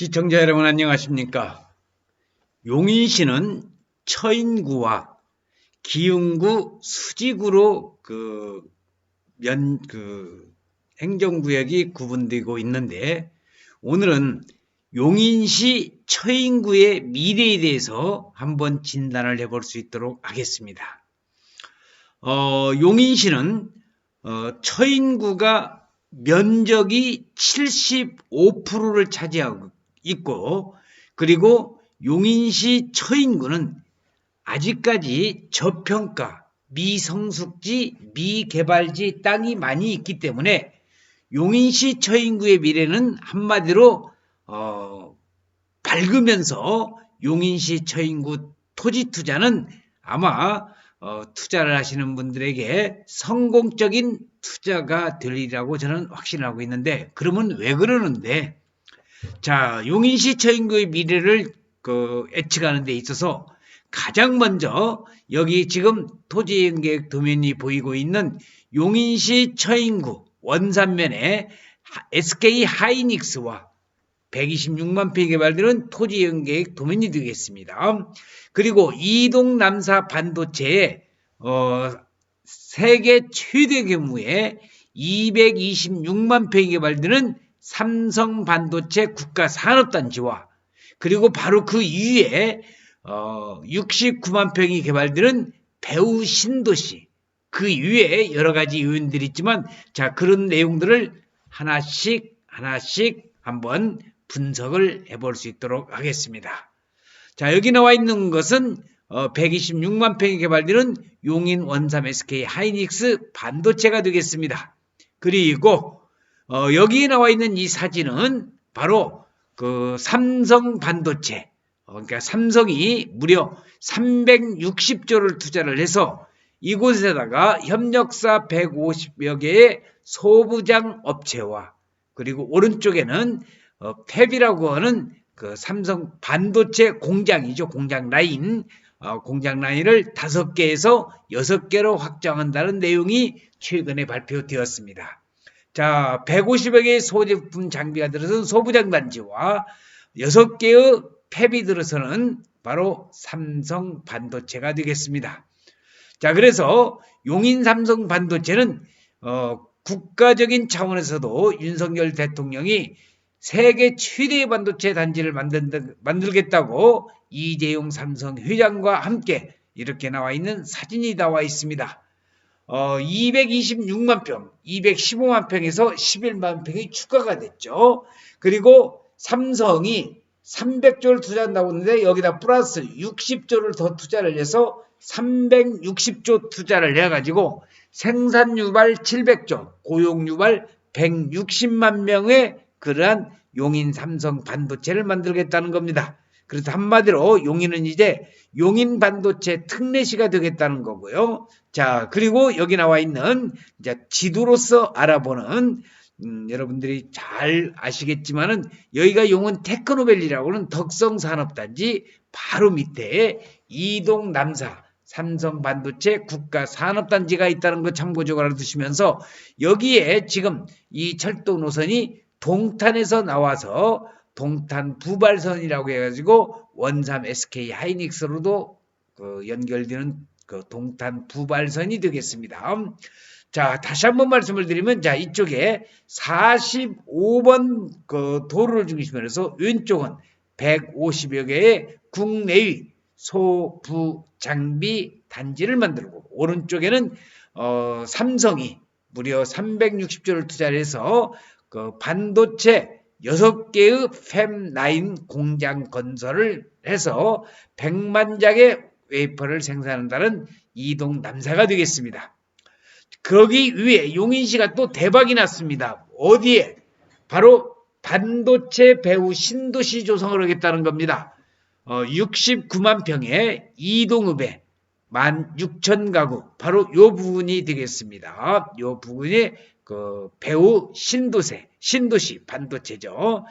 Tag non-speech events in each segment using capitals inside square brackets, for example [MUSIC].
시청자 여러분 안녕하십니까? 용인시는 처인구와 기흥구 수지구로 그 면, 그 행정구역이 구분되고 있는데 오늘은 용인시 처인구의 미래에 대해서 한번 진단을 해볼 수 있도록 하겠습니다. 어, 용인시는 어, 처인구가 면적이 75%를 차지하고 있고 그리고 용인시 처인구는 아직까지 저평가, 미성숙지, 미개발지 땅이 많이 있기 때문에 용인시 처인구의 미래는 한마디로 어, 밝으면서 용인시 처인구 토지 투자는 아마 어, 투자를 하시는 분들에게 성공적인 투자가 되리라고 저는 확신하고 있는데 그러면 왜 그러는데 자 용인시 처인구의 미래를 그 예측하는 데 있어서 가장 먼저 여기 지금 토지계획 도면이 보이고 있는 용인시 처인구 원산면에 SK 하이닉스와 126만 평이 개발되는 토지 연계획 도면이 되겠습니다. 그리고 이동 남사 반도체의 어, 세계 최대 규모의 226만 평이 개발되는 삼성 반도체 국가 산업단지와 그리고 바로 그 위에 어, 69만 평이 개발되는 배우 신도시 그 위에 여러 가지 요인들이 있지만 자 그런 내용들을 하나씩 하나씩 한번 분석을 해볼 수 있도록 하겠습니다. 자 여기 나와 있는 것은 어, 126만 평이 개발되는 용인 원삼 SK 하이닉스 반도체가 되겠습니다. 그리고 어, 여기 나와 있는 이 사진은 바로 그 삼성 반도체 어, 그러니까 삼성이 무려 360조를 투자를 해서 이곳에다가 협력사 150여 개의 소부장 업체와 그리고 오른쪽에는 어, 탭이라고 하는 그 삼성 반도체 공장이죠. 공장 라인. 어, 공장 라인을 다섯 개에서 여섯 개로 확장한다는 내용이 최근에 발표되었습니다. 자, 150여 개의 소제품 장비가 들어선 소부장 단지와 여섯 개의 탭이 들어서는 바로 삼성 반도체가 되겠습니다. 자, 그래서 용인 삼성 반도체는 어, 국가적인 차원에서도 윤석열 대통령이 세계 최대의 반도체 단지를 만든, 만들겠다고 이재용 삼성 회장과 함께 이렇게 나와 있는 사진이 나와 있습니다. 어, 226만 평, 215만 평에서 11만 평이 추가가 됐죠. 그리고 삼성이 300조를 투자한다고 했는데 여기다 플러스 60조를 더 투자를 해서 360조 투자를 해가지고 생산 유발 700조, 고용 유발 160만 명의 그러한 용인 삼성 반도체를 만들겠다는 겁니다. 그래서 한마디로 용인은 이제 용인 반도체 특례시가 되겠다는 거고요. 자, 그리고 여기 나와 있는 이제 지도로서 알아보는 음, 여러분들이 잘 아시겠지만은 여기가 용은 테크노밸리라고는 덕성산업단지 바로 밑에 이동 남사 삼성 반도체 국가 산업단지가 있다는 거 참고적으로 알아두시면서 여기에 지금 이 철도 노선이 동탄에서 나와서 동탄 부발선이라고 해가지고 원삼 SK 하이닉스로도 그 연결되는 그 동탄 부발선이 되겠습니다. 자, 다시 한번 말씀을 드리면, 자, 이쪽에 45번 그 도로를 중심으로 해서 왼쪽은 150여 개의 국내의 소부 장비 단지를 만들고, 오른쪽에는 어, 삼성이 무려 360조를 투자를 해서 그 반도체 6개의 펨9 공장 건설을 해서 100만 장의 웨이퍼를 생산한다는 이동 남사가 되겠습니다. 거기 위에 용인시가 또 대박이 났습니다. 어디에? 바로 반도체 배후 신도시 조성을 하겠다는 겁니다. 어, 69만 평의 이동읍에 16,000 가구 바로 요 부분이 되겠습니다. 요 부분이 그 배우 신도세, 신도시 반도체죠.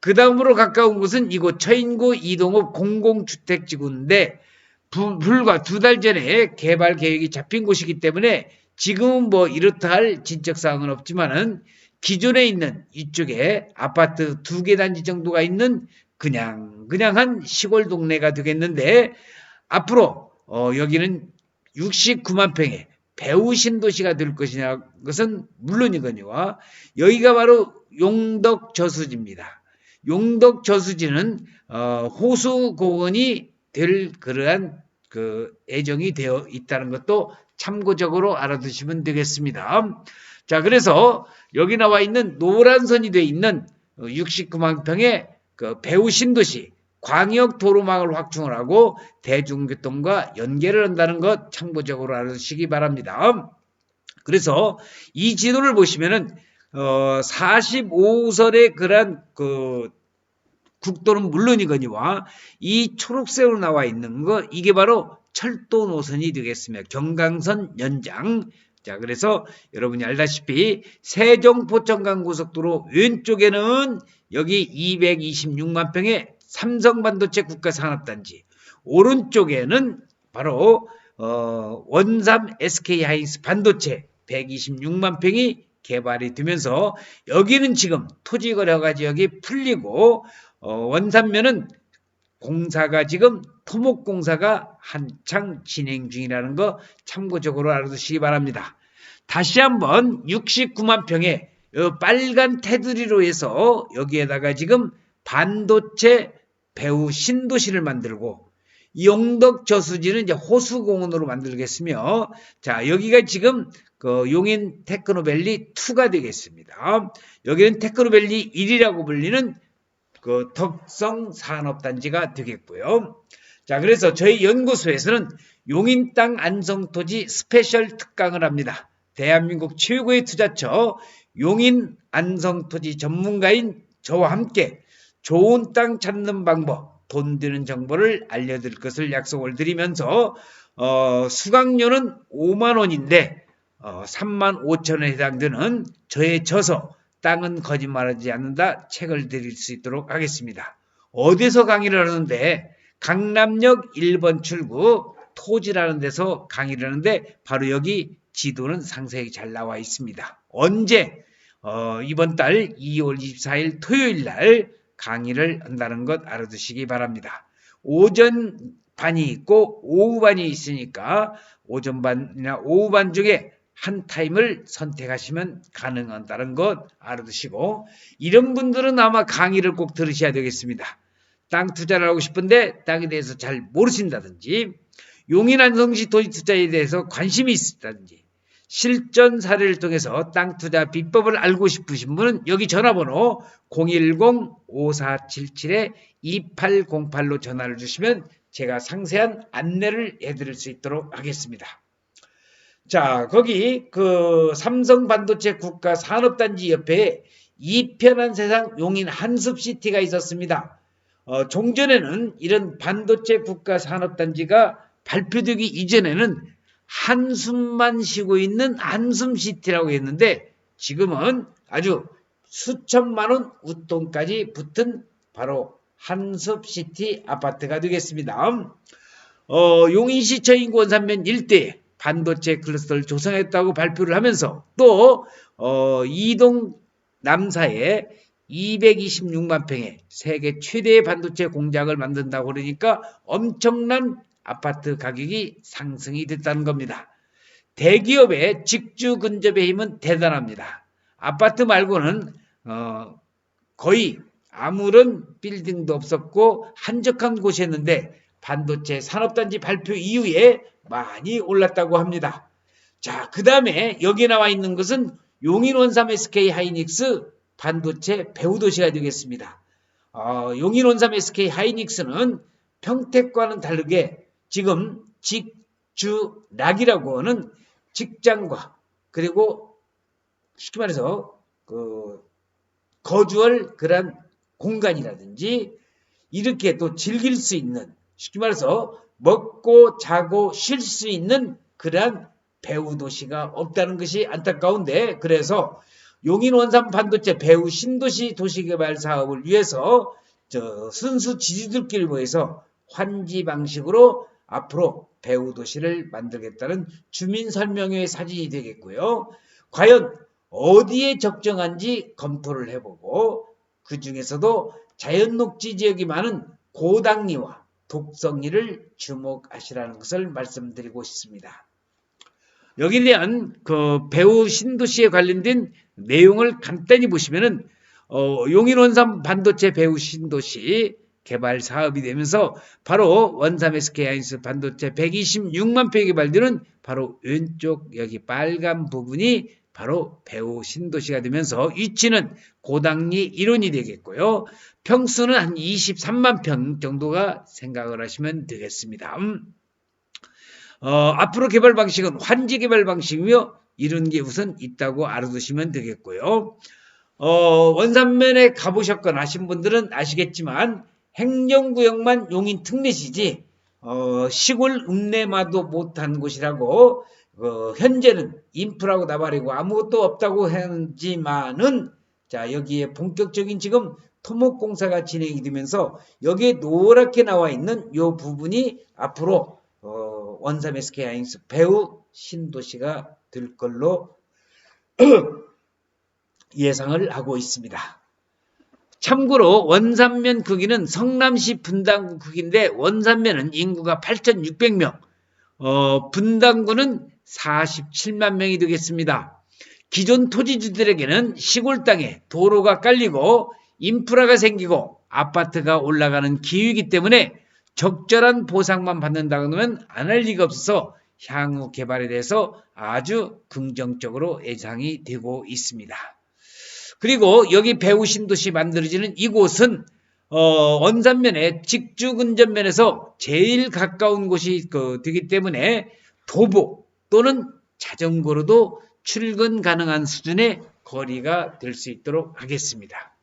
그 다음으로 가까운 곳은 이곳 처인구 이동읍 공공주택지구인데 부, 불과 두 달 전에 개발 계획이 잡힌 곳이기 때문에 지금은 뭐 이렇다 할 진척 사항은 없지만은 기존에 있는 이쪽에 아파트 두 개 단지 정도가 있는 그냥 그냥한 시골 동네가 되겠는데 앞으로 어, 여기는 69만 평의 배우 신도시가 될 것이냐 것은 물론이거니와 여기가 바로 용덕 저수지입니다. 용덕 저수지는 어, 호수 공원이 될 그러한 그 애정이 되어 있다는 것도 참고적으로 알아두시면 되겠습니다. 자, 그래서 여기 나와 있는 노란 선이 되어 있는 69만 평의 그 배우 신도시 광역 도로망을 확충을 하고 대중교통과 연계를 한다는 것 참고적으로 알아두시기 바랍니다. 그래서 이 지도를 보시면은 어 45호선의 그런 그 국도는 물론이거니와 이 초록색으로 나와 있는 거 이게 바로 철도 노선이 되겠습니다. 경강선 연장. 자, 그래서 여러분이 알다시피 세종 포천간 고속도로 왼쪽에는 여기 226만 평의 삼성 반도체 국가 산업단지, 오른쪽에는 바로 어, 원삼 SK 하이닉스 반도체 126만 평이 개발이 되면서 여기는 지금 토지 거래가 지역이 풀리고 어, 원산면은 공사가 지금 토목공사가 한창 진행 중이라는 거 참고적으로 알아두시기 바랍니다. 다시 한번 69만 평의 빨간 테두리로 해서 여기에다가 지금 반도체 배우 신도시를 만들고 용덕 저수지는 이제 호수공원으로 만들겠으며 자 여기가 지금 그 용인 테크노밸리 2가 되겠습니다. 여기는 테크노밸리 1이라고 불리는 그 덕성 산업단지가 되겠고요. 자, 그래서 저희 연구소에서는 용인 땅 안성토지 스페셜 특강을 합니다. 대한민국 최고의 투자처 용인 안성토지 전문가인 저와 함께 좋은 땅 찾는 방법, 돈 드는 정보를 알려드릴 것을 약속을 드리면서 어, 수강료는 5만 원인데 어, 3만 5천 원에 해당되는 저의 저서 땅은 거짓말하지 않는다 책을 드릴 수 있도록 하겠습니다. 어디서 강의를 하는데 강남역 1번 출구 토지라는 데서 강의를 하는데 바로 여기 지도는 상세히 잘 나와 있습니다. 언제 어, 이번 달 2월 24일 토요일 날 강의를 한다는 것 알아두시기 바랍니다. 오전 반이 있고 오후 반이 있으니까 오전 반이나 오후 반 중에 한 타임을 선택하시면 가능한다는 것 알아두시고 이런 분들은 아마 강의를 꼭 들으셔야 되겠습니다. 땅 투자를 하고 싶은데 땅에 대해서 잘 모르신다든지 용인 안성시 도시 투자에 대해서 관심이 있다든지 실전 사례를 통해서 땅 투자 비법을 알고 싶으신 분은 여기 전화번호 010-5477-2808로 전화를 주시면 제가 상세한 안내를 해드릴 수 있도록 하겠습니다. 자, 거기 그 삼성 반도체 국가 산업단지 옆에 이편한 세상 용인 한숲시티가 있었습니다. 어, 종전에는 이런 반도체 국가 산업단지가 발표되기 이전에는 한숨만 쉬고 있는 한숨시티라고 했는데 지금은 아주 수천만 원 웃돈까지 붙은 바로 한숲시티 아파트가 되겠습니다. 어, 용인시청 인구 원산면 일대에 반도체 클러스터를 조성했다고 발표를 하면서 또 어, 이동 남사에 226만 평의 세계 최대의 반도체 공장을 만든다고 그러니까 엄청난 아파트 가격이 상승이 됐다는 겁니다. 대기업의 직주 근접의 힘은 대단합니다. 아파트 말고는 어, 거의 아무런 빌딩도 없었고 한적한 곳이었는데 반도체 산업단지 발표 이후에 많이 올랐다고 합니다. 자, 그 다음에 여기 나와 있는 것은 용인 원삼 SK 하이닉스 반도체 배후도시가 되겠습니다. 어, 용인 원삼 SK 하이닉스는 평택과는 다르게 지금 직주락이라고 하는 직장과 그리고 쉽게 말해서 그 거주할 그런 공간이라든지 이렇게 또 즐길 수 있는 쉽게 말해서 먹고 자고 쉴 수 있는 그러한 배우 도시가 없다는 것이 안타까운데 그래서 용인 원산 반도체 배우 신도시 도시개발 사업을 위해서 저 순수 지지들끼리 모여서 환지 방식으로 앞으로 배우 도시를 만들겠다는 주민 설명회 사진이 되겠고요. 과연 어디에 적정한지 검토를 해보고 그 중에서도 자연 녹지 지역이 많은 고당리와 독성리를 주목하시라는 것을 말씀드리고 싶습니다. 대한 그 배우 신도 씨에 관련된 내용을 간단히 보시면은 어, 용인 원삼 반도체 배우 신도 씨 개발 사업이 되면서 바로 원삼 SK하이닉스 반도체 126만 평이 개발되는 바로 왼쪽 여기 빨간 부분이 바로 배우 신도시가 되면서 위치는 고당리 1원이 되겠고요. 평수는 한 23만 평 정도가 생각을 하시면 되겠습니다. 음. 어, 앞으로 개발 방식은 환지 개발 방식이며 이런 게 우선 있다고 알아두시면 되겠고요. 어, 원산면에 가보셨거나 하신 분들은 아시겠지만 행정구역만 용인 특례시지 어, 시골 읍내마도 못한 곳이라고 어, 현재는 인프라고 나발이고 아무것도 없다고 하지만은 자 여기에 본격적인 지금 토목공사가 진행이 되면서 여기에 노랗게 나와 있는 요 부분이 앞으로 어, 원삼 SK 하이닉스 배우 신도시가 될 걸로 [CLEARS THROAT] 예상을 하고 있습니다. 참고로 원산면 크기는 성남시 분당구 크기인데 원산면은 인구가 8,600명, 어, 분당구는 47만 명이 되겠습니다. 기존 토지주들에게는 시골 땅에 도로가 깔리고 인프라가 생기고 아파트가 올라가는 기후이기 때문에 적절한 보상만 받는다고 하면 안 할 리가 없어서 향후 개발에 대해서 아주 긍정적으로 예상이 되고 있습니다. 그리고 여기 배우신 도시 만들어지는 이곳은 어, 원산면에 직주 근접면에서 제일 가까운 곳이 그, 되기 때문에 도보 또는 자전거로도 출근 가능한 수준의 거리가 될 수 있도록 하겠습니다.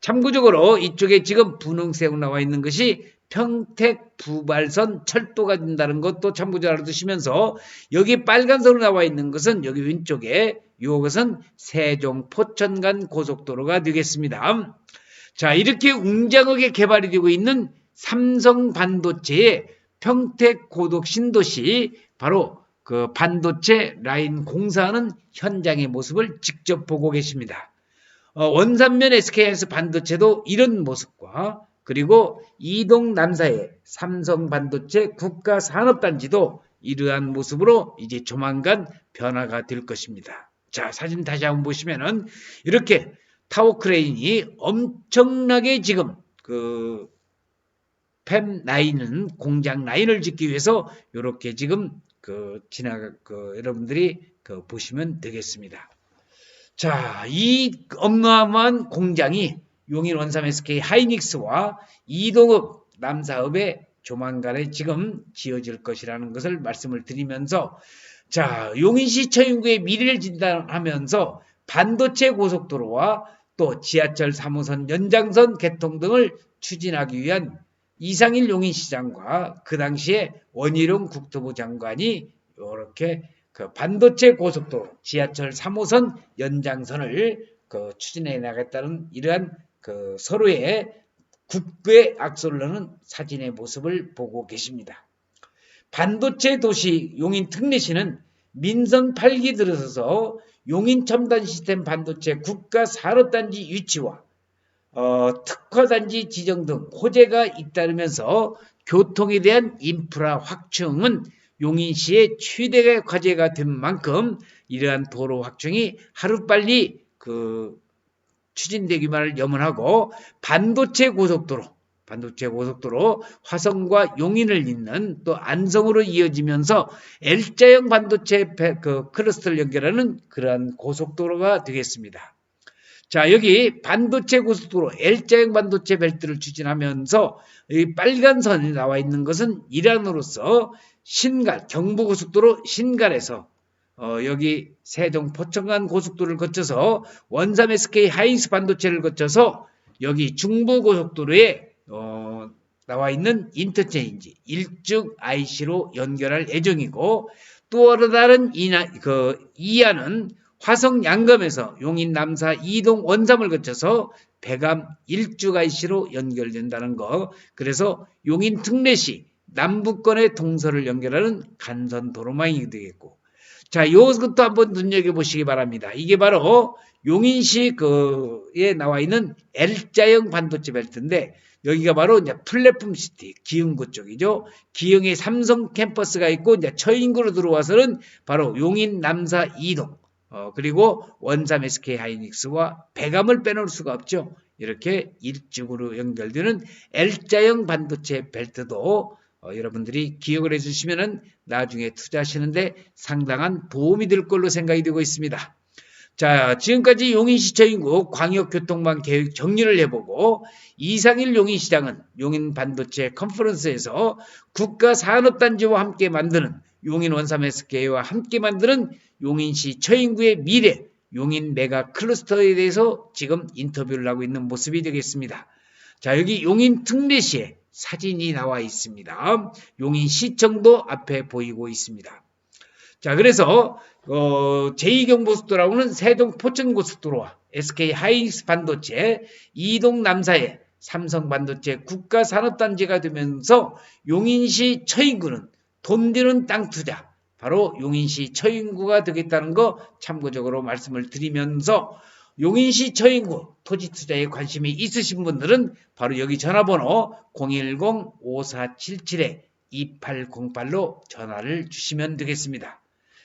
참고적으로 이쪽에 지금 분홍색 나와 있는 것이 평택 부발선 철도가 된다는 것도 참고적으로 알아두시면서 여기 빨간색으로 나와 있는 것은 여기 왼쪽에 이것은 세종 포천간 고속도로가 되겠습니다. 자 이렇게 웅장하게 개발이 되고 있는 삼성 반도체의 평택 고독 신도시 바로 그 반도체 라인 공사하는 현장의 모습을 직접 보고 계십니다. 어, 원산면 SK하이닉스 반도체도 이런 모습과 그리고 이동 남사의 삼성 반도체 국가 산업단지도 이러한 모습으로 이제 조만간 변화가 될 것입니다. 자, 사진 다시 한번 보시면은 이렇게 타워 크레인이 엄청나게 지금 그 팸 라인은 공장 라인을 짓기 위해서 이렇게 지금 그 지나가 그 여러분들이 그 보시면 되겠습니다. 자, 이 어마어마한 공장이 용인 원삼 SK 하이닉스와 이동업 남사업에 조만간에 지금 지어질 것이라는 것을 말씀을 드리면서 자, 용인시 처인구의 미래를 진단하면서 반도체 고속도로와 또 지하철 3호선 연장선 개통 등을 추진하기 위한 이상일 용인시장과 그 당시에 원희룡 국토부 장관이 이렇게 그 반도체 고속도로 지하철 3호선 연장선을 그 추진해 나가겠다는 이러한 그 서로의 악수를 넣는 사진의 모습을 보고 계십니다. 반도체 도시 용인 특례시는 민선 8기 들어서서 용인 첨단 시스템 반도체 국가 산업단지 유치와 어, 특화단지 지정 등 호재가 잇따르면서 교통에 대한 인프라 확충은 용인시의 최대 과제가 된 만큼 이러한 도로 확충이 하루빨리 그 추진되기만을 염원하고 반도체 고속도로 반도체 고속도로 화성과 용인을 잇는 또 안성으로 이어지면서 L자형 반도체 그 클러스터를 연결하는 그러한 고속도로가 되겠습니다. 자, 여기 반도체 고속도로 L자형 반도체 벨트를 추진하면서 이 빨간 선이 나와 있는 것은 이란으로서 신갈, 경부고속도로 신갈에서 어, 여기 세종 포천간 고속도로를 거쳐서 원삼 SK 하이닉스 반도체를 거쳐서 여기 중부고속도로에 어, 나와 있는 인터체인지 일쭉 IC로 연결할 예정이고 또 다른 이나, 그 이하는 화성 양검에서 용인 남사 이동 원삼을 거쳐서 배감 일쭉 IC로 연결된다는 거. 그래서 용인 특례시 남부권의 동서를 연결하는 간선 도로망이 되겠고 자, 요것도 한번 눈여겨 보시기 바랍니다. 이게 바로 용인시 그에 나와 있는 L자형 반도체 벨트인데 여기가 바로 이제 플랫폼 시티 기흥구 쪽이죠. 기흥에 삼성 캠퍼스가 있고 이제 처인구로 들어와서는 바로 용인 남사 이동 어, 그리고 원삼 SK 하이닉스와 배감을 빼놓을 수가 없죠. 이렇게 일중으로 연결되는 L자형 반도체 벨트도 어, 여러분들이 기억을 해주시면은 나중에 투자하시는데 상당한 도움이 될 걸로 생각이 되고 있습니다. 자, 지금까지 용인시청인구 광역교통망 계획 정리를 해보고 이상일 용인시장은 용인 반도체 컨퍼런스에서 국가산업단지와 함께 만드는 용인 원삼 SK와 함께 만드는 용인시 처인구의 미래 용인 메가 클러스터에 대해서 지금 인터뷰를 하고 있는 모습이 되겠습니다. 자, 여기 용인 특례시에 사진이 나와 있습니다. 용인 시청도 앞에 보이고 있습니다. 자, 그래서 어, 제2경고속도로는 세동 포천고속도로와 SK 하이닉스 반도체, 이동 남사의 삼성 반도체 국가 산업단지가 되면서 용인시 처인구는 돈 되는 땅 투자, 바로 용인시 처인구가 되겠다는 거 참고적으로 말씀을 드리면서 용인시 처인구 토지 투자에 관심이 있으신 분들은 바로 여기 전화번호 010-5477-2808로 전화를 주시면 되겠습니다.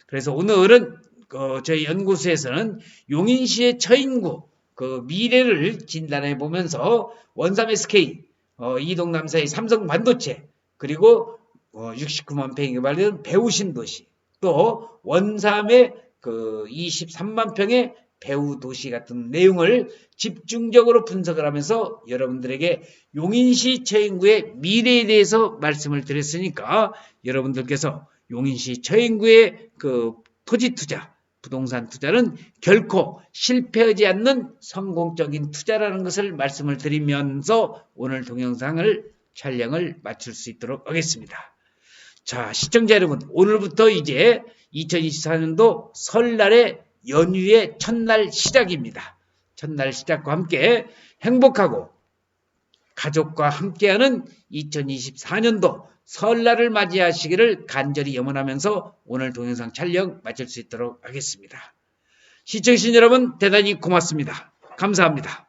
그래서 오늘은 그 저희 연구소에서는 용인시의 처인구 그 미래를 진단해 보면서 원삼 SK, 어, 이동남사의 삼성 반도체 그리고 어, 69만 평이 개발된 배우 신 도시 또 원삼의 그 23만 평의 배우 도시 같은 내용을 집중적으로 분석을 하면서 여러분들에게 용인시 처인구의 미래에 대해서 말씀을 드렸으니까 여러분들께서 용인시 처인구의 그 토지 투자, 부동산 투자는 결코 실패하지 않는 성공적인 투자라는 것을 말씀을 드리면서 오늘 동영상을 촬영을 마칠 수 있도록 하겠습니다. 자, 시청자 여러분, 오늘부터 이제 2024년도 설날의 연휴의 첫날 시작입니다. 첫날 시작과 함께 행복하고 가족과 함께하는 2024년도 설날을 맞이하시기를 간절히 염원하면서 오늘 동영상 촬영 마칠 수 있도록 하겠습니다. 시청해주신 여러분 대단히 고맙습니다. 감사합니다.